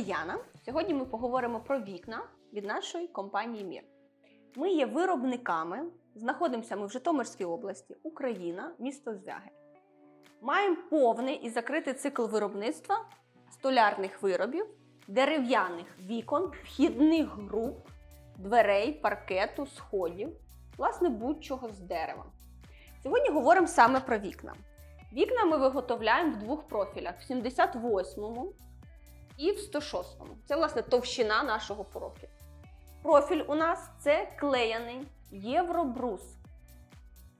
звати. Сьогодні ми поговоримо про вікна від нашої компанії Мір. Ми є виробниками, знаходимося ми в Житомирській області, Україна, місто Звягель. Маємо повний і закритий цикл виробництва столярних виробів, дерев'яних вікон, вхідних груп, дверей, паркету, сходів, власне, будь-чого з дерева. Сьогодні говоримо саме про вікна. Вікна ми виготовляємо в двох профілях: в 78-му і в 106-му. Це, власне, товщина нашого профілю. Профіль у нас це клеяний євробрус.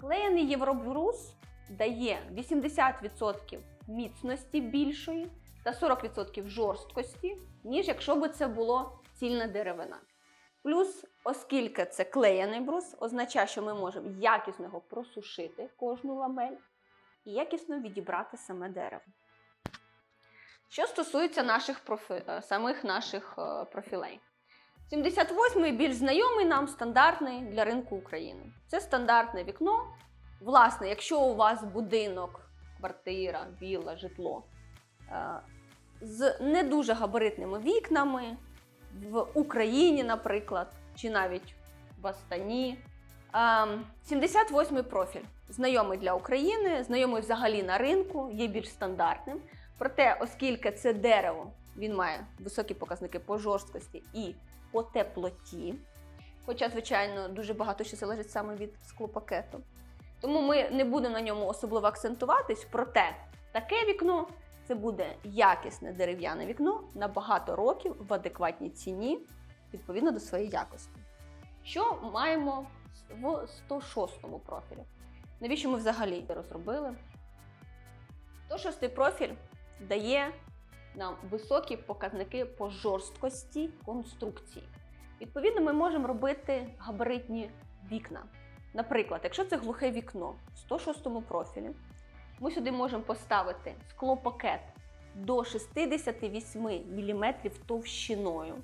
Клеяний євробрус дає 80% міцності більшої та 40% жорсткості, ніж якщо би це було цільна деревина. Плюс, оскільки це клеєний брус, означає, що ми можемо якісно його просушити кожну ламель і якісно відібрати саме дерево. Що стосується наших профі... е, самих наших е, профілей. 78-й більш знайомий нам стандартний для ринку України. Це стандартне вікно. Власне, якщо у вас будинок, квартира, вілла, житло е, з не дуже габаритними вікнами в Україні, наприклад, чи навіть в Астані. 78-й профіль знайомий для України, знайомий взагалі на ринку, є більш стандартним. Проте, оскільки це дерево, він має високі показники по жорсткості і по теплоті. Хоча, звичайно, дуже багато що залежить саме від склопакету. Тому ми не будемо на ньому особливо акцентуватись. Проте таке вікно це буде якісне дерев'яне вікно на багато років в адекватній ціні, відповідно до своєї якості. Що маємо в 106 профілі? Навіщо ми взагалі розробили? 106 профіль дає нам високі показники по жорсткості конструкції. Відповідно, ми можемо робити габаритні вікна. Наприклад, якщо це глухе вікно в 106 профілі, ми сюди можемо поставити склопакет до 68 мм товщиною.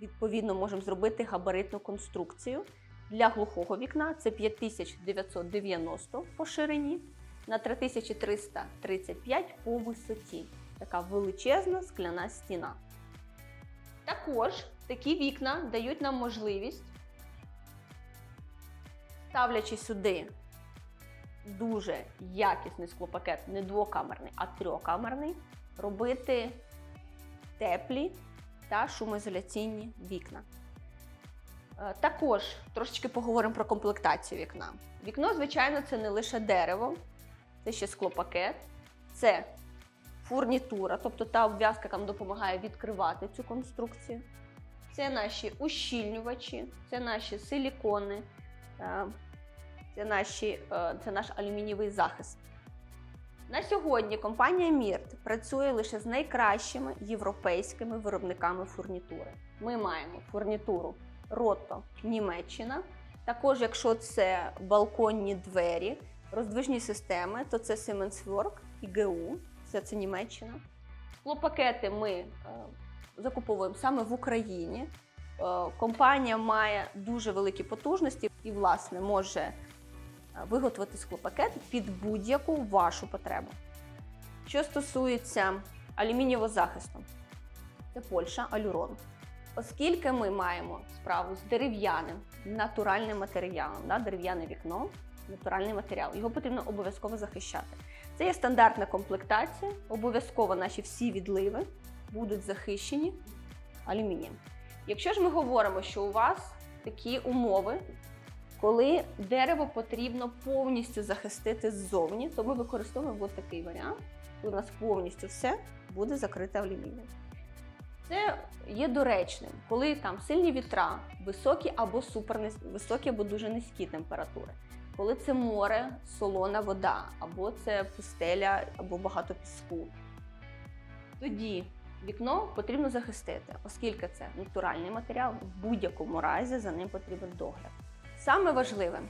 Відповідно, можемо зробити габаритну конструкцію. Для глухого вікна це 5990 по ширині на 3335 по висоті. Така величезна скляна стіна. Також такі вікна дають нам можливість, ставлячи сюди дуже якісний склопакет, не двокамерний, а трьохкамерний, робити теплі та шумоізоляційні вікна. Е, Також трошечки поговоримо про комплектацію вікна. Вікно, звичайно, це не лише дерево, це ще склопакет, це фурнітура, тобто та обв'язка, яка нам допомагає відкривати цю конструкцію. Це наші ущільнювачі, це наші силікони, е, це, наші, е, це наш алюмінієвий захист. На сьогодні компанія Мірт працює лише з найкращими європейськими виробниками фурнітури. Ми маємо фурнітуру Рото Німеччина. Також, якщо це балконні двері, роздвижні системи, то це Siemens Work і ГУ, все це Німеччина. Склопакети ми е, закуповуємо саме в Україні. Е, компанія має дуже великі потужності і, власне, може е, виготовити склопакет під будь-яку вашу потребу. Що стосується алюмінієвого захисту, це Польща, алюрон. Оскільки ми маємо справу з дерев'яним натуральним матеріалом, да, дерев'яне вікно, натуральний матеріал, його потрібно обов'язково захищати. Це є стандартна комплектація, обов'язково наші всі відливи будуть захищені алюмінієм. Якщо ж ми говоримо, що у вас такі умови, коли дерево потрібно повністю захистити ззовні, то ми використовуємо такий варіант, коли у нас повністю все буде закрите алюмінієм. Це є доречним, коли там сильні вітра, високі або супер високі або дуже низькі температури. Коли це море, солона вода, або це пустеля, або багато піску. Тоді вікно потрібно захистити, оскільки це натуральний матеріал, в будь-якому разі за ним потрібен догляд. Саме важливе,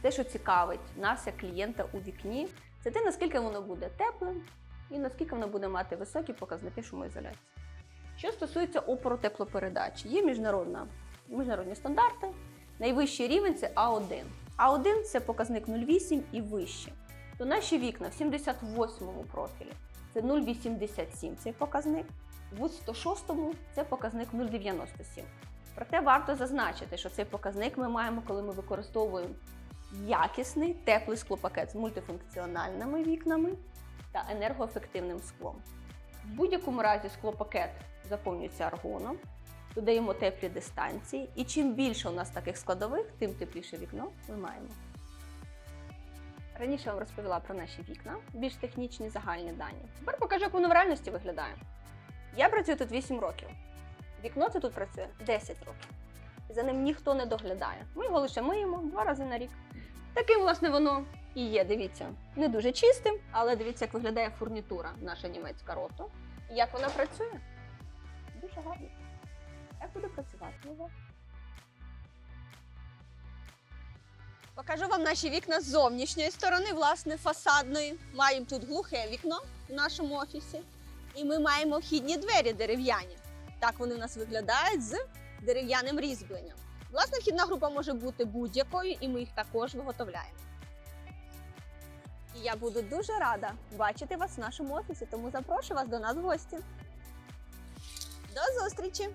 те, що цікавить нас як клієнта у вікні, це те, наскільки воно буде теплим і наскільки воно буде мати високі показники шумоізоляції. Що стосується опору теплопередачі, є міжнародна, міжнародні стандарти. Найвищий рівень це А1. А1 це показник 0,8 і вище. То наші вікна в 78-му профілі це 0,87 цей показник. В 106-му це показник 0,97. Проте варто зазначити, що цей показник ми маємо, коли ми використовуємо якісний теплий склопакет з мультифункціональними вікнами та енергоефективним склом. В будь-якому разі склопакет заповнюється аргоном, додаємо теплі дистанції, і чим більше у нас таких складових, тим тепліше вікно ми маємо. Раніше я вам розповіла про наші вікна, більш технічні загальні дані. Тепер покажу, як воно в реальності виглядає. Я працюю тут 8 років. Вікно це тут працює 10 років. За ним ніхто не доглядає. Ми його лише миємо два рази на рік. Таким, власне, воно і є. Дивіться, не дуже чистим, але дивіться, як виглядає фурнітура наша німецька роту. І як вона працює. Гарно. Працювати? Ну, Покажу вам наші вікна з зовнішньої сторони, власне, фасадної. Маємо тут глухе вікно в нашому офісі. І ми маємо вхідні двері дерев'яні. Так вони в нас виглядають з дерев'яним різьбленням. Власне, вхідна група може бути будь-якою, і ми їх також виготовляємо. І я буду дуже рада бачити вас в нашому офісі, тому запрошую вас до нас в гості. До зустрічі!